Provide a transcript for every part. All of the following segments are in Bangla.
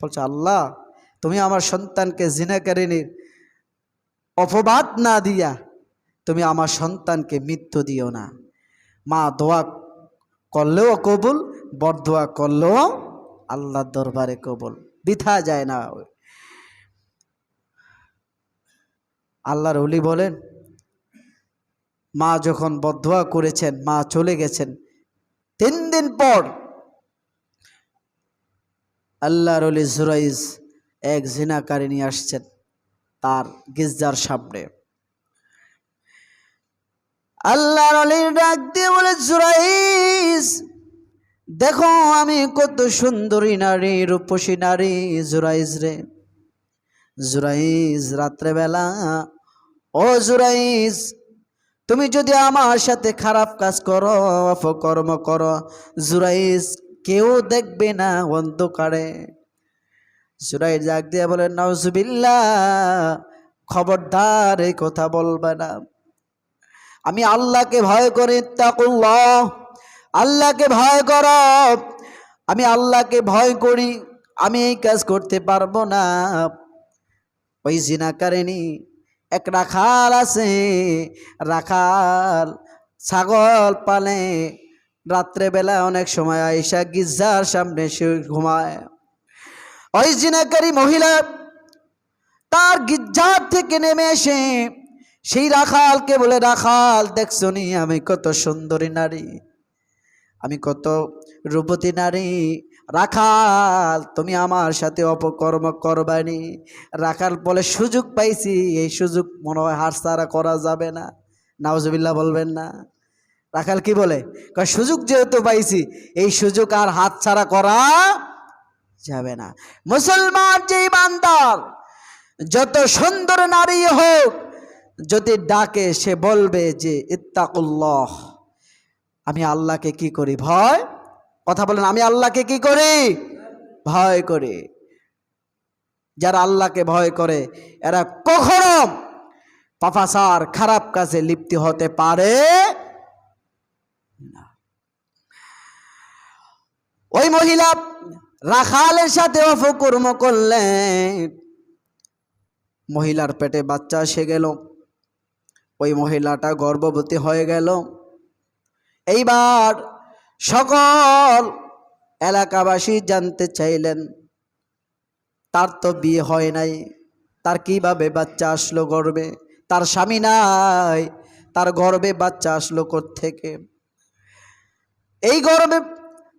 বলছে, আল্লাহ, তুমি আমার সন্তানকে জিনাকারিনীর অপবাদ না দিয়া তুমি আমার সন্তানকে মৃত্যু দিও না। মা দোয়া করলেও কবুল বরদোয়া করলেও আল্লাহর দরবারে কবুল। বিথা যায় না। আল্লাহর অলি বলেন, মা যখন বদোয়া করেছেন, মা চলে গেছেন, তিন দিন পর আল্লাহর অলি জুরাইজ এক জিনাকারী নিয়ে আসছেন তার গির্জার সামনে। আল্লাহর অলির ডাক দিয়ে বলে, জুরাইজ, দেখো আমি কত সুন্দরী নারী, রূপসী নারী, জুরাইজ রে। জুরাইজ, রাত্রেবেলা, ও জুরাইজ, তুমি যদি আমার সাথে খারাপ কাজ করো, অপকর্ম করো, জুরাইজ কেউ দেখবে না অন্ধকারে। সুরাই জাগ দিয়ে বলে নাউজুবিল্লা খবরদার, এই কথা বলবে না। আমি আল্লাহকে ভয় করি তাকুল্লাহ আল্লাহকে ভয় কর। আমি আল্লাহকে ভয় করি, আমি এই কাজ করতে পারব না। ওই জিনাকারিনী এক রাখাল আছে, রাখাল ছাগল পালে রাত্রেবেলা অনেক সময় আইসা গির্জার সামনে সে ঘুমায়। ওই মহিলা তার গির্জার থেকে নেমে এসে সেই রাখালকে বলে, রাখাল, দেখছ নি? আমি কত সুন্দরী নারী, আমি কত রূপতী নারী। রাখাল, তুমি আমার সাথে অপকর্ম করবানি। রাখাল বলে, সুযোগ পাইছি, এই সুযোগ মনে হয় হারসারা করা যাবে না। নাওজবিল্লা বলবেন না। রাখাল কি বলে? সুযোগ যেহেতু পাইছি, এই সুযোগ আর হাত ছাড়া করা যাবে না। মুসলমান যে বান্দার যত সুন্দর নারী হোক, যদি ডাকে, সে বলবে যে, ইত্তাকুল্লাহ, আমি আল্লাহকে কি করি, ভয়? কথা বলেন, আমি আল্লাহকে কি করি? ভয় করি। যারা আল্লাহকে ভয় করে, এরা কখনো পাপাসার খারাপ কাজে লিপ্তি হতে পারে না ওই মহিলা রাখালের সাথে অপকর্ম করলেন মহিলার পেটে বাচ্চা এসে গেল। ওই মহিলাটা গর্ভবতী হয়ে গেল। এইবার সকল এলাকাবাসী জানতে চাইলেন, তার তো বিয়ে হয় নাই, তার কীভাবে বাচ্চা আসলো গর্বে? তার স্বামী নাই, তার গর্বে বাচ্চা আসলো থেকে এই গর্বে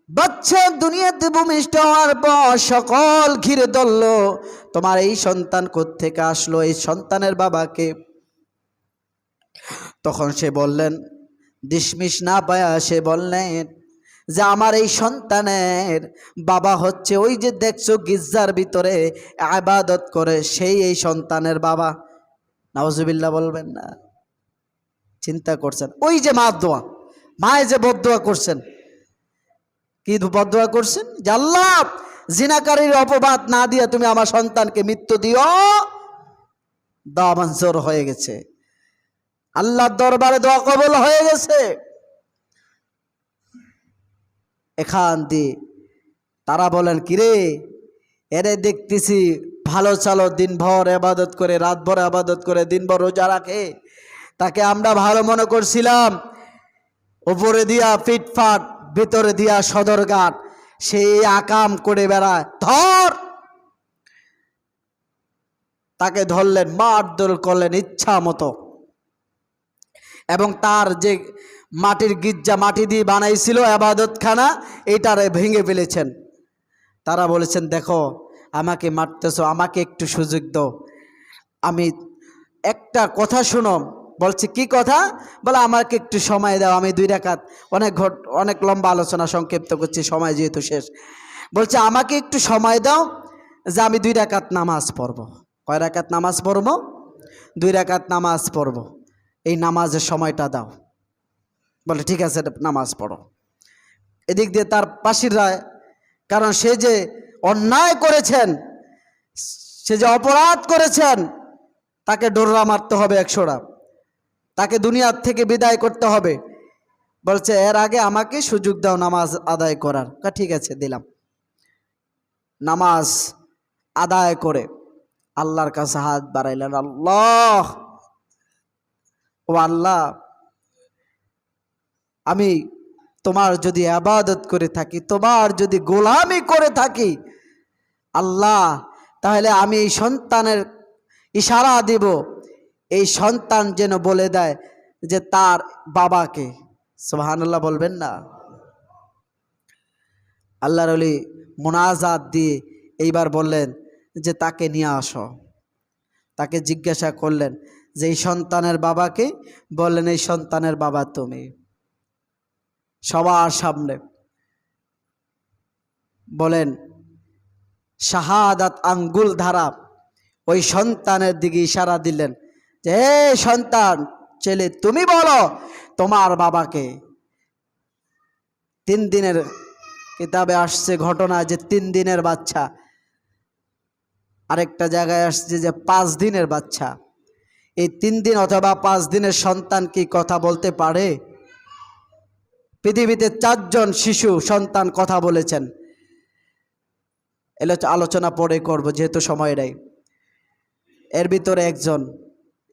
বাচ্চা দুনিয়াতে ভূমিষ্ঠ হওয়ার পর সকল ঘিরে ধরল। তোমার এই সন্তান থেকে আসলো? এই সন্তানের বাবাকে। তখন সে বললেন ডিসমিস না পায়া সে বললেন যে, আমার এই সন্তানের বাবা হচ্ছে ওই যে দেখছ গির্জার ভিতরে আবাদত করে, সেই এই সন্তানের বাবা। নওয়াজুবিল্লাহ বলবেন না, চিন্তা করছেন। ওই যে মা দোয়া মায়ে যে বদোয়া করছেন, কি বদোয়া করছেন? যে আল্লাহ, জিনাকারীর অপবাদ না দিয়ে তুমি আমার সন্তানকে মৃত্যু দিও। দোয়া হয়ে গেছে। আল্লাহর দরবারে দোয়া কবল হয়ে গেছে। এখান দিয়ে তারা বলেন, কিরে, এরে দেখতেছি ভালো চালো, দিনভর আবাদত করে, রাতভর আবাদত করে, দিনভর রোজা রাখে। তাকে আমরা ভালো মনে করছিলাম। উপরে দিয়া ফিটফাট, ভিতরে দিয়া সদরঘাট, সেই আকাম করে বেড়ায়। ধর! তাকে ধরলেন, মারধর করলেন ইচ্ছা মতো। এবং তার যে মাটির গির্জা, মাটি দিয়ে বানাইছিল আবাদতখানা এটারে ভেঙে ফেলেছেন। তারা বলেছেন, দেখো, আমাকে মারতেছো, আমাকে একটু সুযোগ দাও। আমি একটা কথা শুনো বলছে, কি কথা? বলে, আমাকে একটু সময় দাও, আমি দুই রাকাত অনেক ঘট, অনেক লম্বা আলোচনা সংক্ষিপ্ত করছি, সময় যেহেতু শেষ। বলছে, আমাকে একটু সময় দাও যে আমি দুই রাকাত নামাজ পড়ব। কয় রাকাত নামাজ পড়ব? দুই রাকাত নামাজ পড়ব। এই নামাজের সময়টা দাও। বলে, ঠিক আছে, নামাজ পড়ো। এদিক দিয়ে তার পাশির রায়, কারণ সে যে অন্যায় করেছেন, সে যে অপরাধ করেছেন, তাকে ডোররা মারতে হবে একশোটা তাকে দুনিয়ার থেকে বিদায় করতে হবে। বলছে, এর আগে আমাকে সুযোগ দাও নামাজ আদায় করার। ঠিক আছে, দিলাম। নামাজ আদায় করে আল্লাহর কাছে হাত বাড়াইলেন। আল্লাহ! ও আল্লাহ! আমি তোমার যদি আবাদত করে থাকি, তোমার যদি গোলামি করে থাকি, আল্লাহ, তাহলে আমি এই সন্তানের ইশারা দিব। এই সন্তান যেন বলে দেয় যে তার বাবাকে। সুবহানাল্লাহ বলবেন না? আল্লাহর অলি মোনাজাত দিয়ে এইবার বললেন যে তাকে নিয়ে আসো। তাকে জিজ্ঞাসা করলেন যে এই সন্তানের বাবাকে? বললেন, এই সন্তানের বাবা তুমি। সবার সামনে বলেন, শাহাদাত আঙ্গুল ধারা। ওই সন্তানের দিকে ইশারা দিলেন। যে সন্তান, ছেলে, তুমি বলো, তোমার বাবাকে। তিন দিনের কিতাবে আসছে ঘটনা যে তিন দিনের বাচ্চা। আরেকটা জায়গায় আসছে যে পাঁচ দিনের বাচ্চা। এই তিন দিন অথবা পাঁচ দিনের সন্তান কি কথা বলতে পারে? পৃথিবীতে চারজন শিশু সন্তান কথা বলেছেন। এলো আলোচনা পরে করব, যেহেতু সময় নেই। এর ভিতরে একজন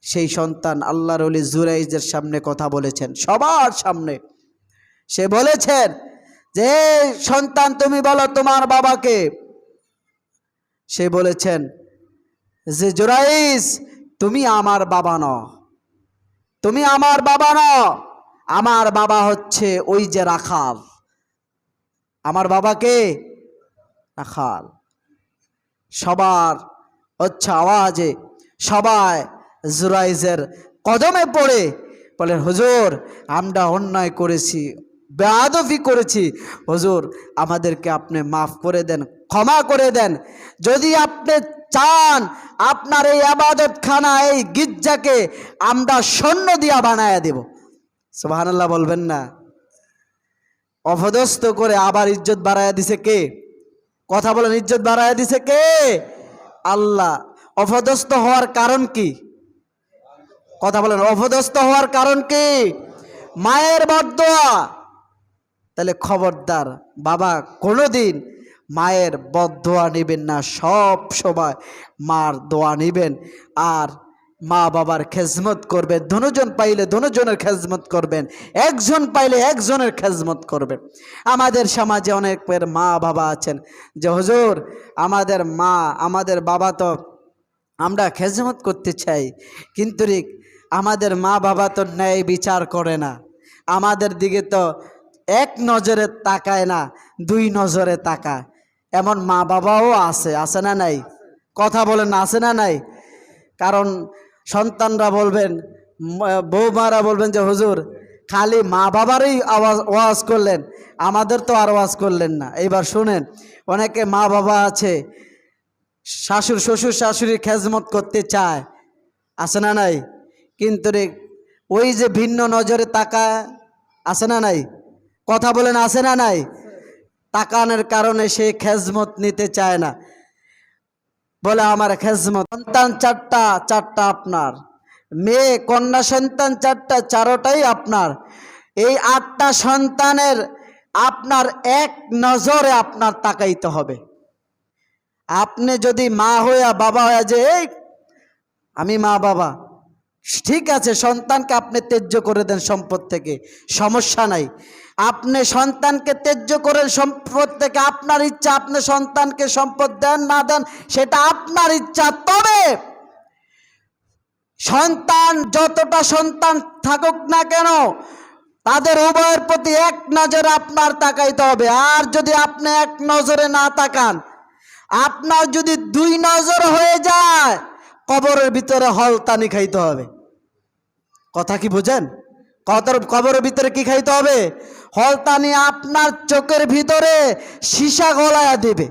সেই সন্তান আল্লাহর অলি জুরাইজের সামনে কথা বলেছেন, সবার সামনে। সে বলেছেন যে সন্তান তুমি বলো তোমার বাবাকে। সে বলেছেন যে জুরাইজ তুমি আমার বাবা ন তুমি আমার বাবা ন আমার বাবা হচ্ছে ওই যে রাখাল। আমার বাবাকে রাখাল। সবার হচ্ছে আওয়াজে সবাই জুরাইজের কদমে পড়ে। বলে, হুজুর, আমরা অন্যায় করেছি বেয়াদফি করেছি। হুজুর, আমাদেরকে আপনি মাফ করে দেন, ক্ষমা করে দেন। যদি আপনি চান, আপনার এই আবাদত খানা এই গির্জাকে আমরা সৈন্য দিয়া বানায়া দেব। সুবহানাল্লাহ বলবেন না। অপদস্থ করে আবার ইজ্জত বাড়ায়া দিছে কে? কথা বলেন, ইজ্জত বাড়ায়া দিছে কে? আল্লাহ। অপদস্থ হওয়ার কারণ কি? কথা বলেন অপদস্থ হওয়ার কারণ কি? মায়ের বদোয়া তাহলে খবরদার, বাবা কোনোদিন মায়ের বদোয়া নেবেন না, সব সময় মার দোয়া নেবেন। আর মা বাবার খেজমত করবেন ধনুজন পাইলে ধনুজনের খেজমত করবেন, একজন পাইলে একজনের খেজমত করবেন। আমাদের সমাজে অনেকের মা বাবা আছেন যে, হজুর, আমাদের মা, আমাদের বাবা তো আমরা খেজমত করতে চাই, কিন্তু আমাদের মা বাবা তো ন্যায় বিচার করে না। আমাদের দিকে তো এক নজরে তাকায় না, দুই নজরে তাকায়। এমন মা বাবাও আছে আছে না নাই? কথা বলেন, আছে না নাই? কারণ সন্তানরা বলবেন বৌমারা বলবেন যে, হুজুর, খালি মা বাবারই আওয়াজ, ওয়াজ করলেন, আমাদের তো আর ওয়াজ করলেন না। এইবার শুনেন, অনেকে মা বাবা আছে শাশুর শ্বশুর শাশুড়ির খেজমত করতে চায়, আছে না নাই? কিন্তু রে, ওই যে ভিন্ন নজরে তাকা, আছে না নাই? কথা বলেন, আছে না নাই? তাকানোর কারণে সে খেজমত নিতে চায় না। বলে, আমার খেজমত, সন্তান চারটা চারটা আপনার। মেয়ে, কন্যা, সন্তান চারটা, চারোটাই আপনার। এই আটটা সন্তানের আপনার এক নজরে আপনার তাকাইতে হবে। আপনি যদি মা হইয়া বাবা হইয়া যে আমি মা বাবা। ঠিক আছে, সন্তানকে আপনি ত্যায্য করে দেন সম্পদ থেকে, সমস্যা নাই। আপনি সন্তানকে ত্যায্য করেন সম্পদ থেকে আপনার ইচ্ছা, আপনি সন্তানকে সম্পদ দেন, না দেন, সেটা আপনার ইচ্ছা। তবে সন্তান যতটা সন্তান থাকুক না কেন, তাদের উভয়ের প্রতি এক নজরে আপনার তাকাইতে হবে। আর যদি আপনি এক নজরে না তাকান, আপনার যদি দুই নজর হয়ে যায়, কবরের ভিতরে হলতানি খাইতে হবে। কথা কি বোঝেন? কতর কবরের ভিতরে কি খাইতে হবে? হলতানি আপনার চোখের ভিতরে সীসা গলায়া দেবে।